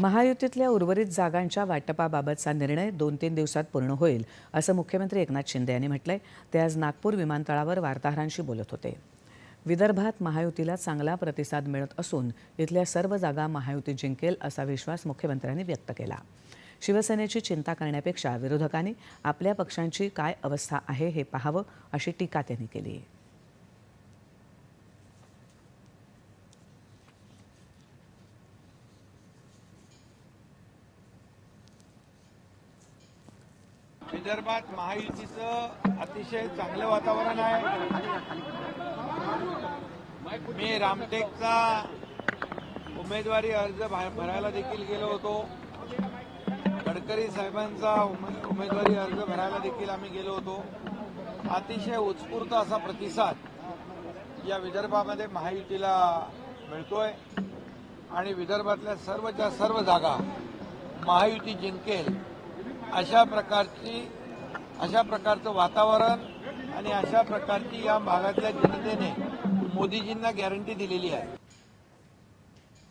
महायुतीतल्या उर्वरित जागांच्या वाटपाबाबतचा निर्णय दोन तीन दिवसात पूर्ण होईल असं मुख्यमंत्री एकनाथ शिंदे यांनी म्हटलंय. ते आज नागपूर विमानतळावर वार्ताहरांशी बोलत होते. विदर्भात महायुतीला चांगला प्रतिसाद मिळत असून इथल्या सर्व जागा महायुती जिंकेल असा विश्वास मुख्यमंत्र्यांनी व्यक्त केला. शिवसेनेची चिंता करण्यापेक्षा विरोधकांनी आपल्या पक्षांची काय अवस्था आहे हे पाहावं अशी टीका त्यांनी केली. आहे विदर्भात महायुतीचं अतिशय चांगलं वातावरण आहे. मी रामटेकचा उमेदवारी अर्ज भरायला देखील गेलो होतो. गडकरी साहेबांचा उमेदवारी अर्ज भरायला देखील आम्ही गेलो होतो. अतिशय उत्स्फूर्त असा प्रतिसाद या विदर्भामध्ये महायुतीला मिळतोय. आणि विदर्भातल्या सर्वच्या सर्व जागा महायुती जिंकेल. अशा प्रकारची अशा प्रकारचं वातावरण आणि अशा प्रकारची या भागातल्या जनतेने मोदीजींना गॅरंटी दिलेली आहे.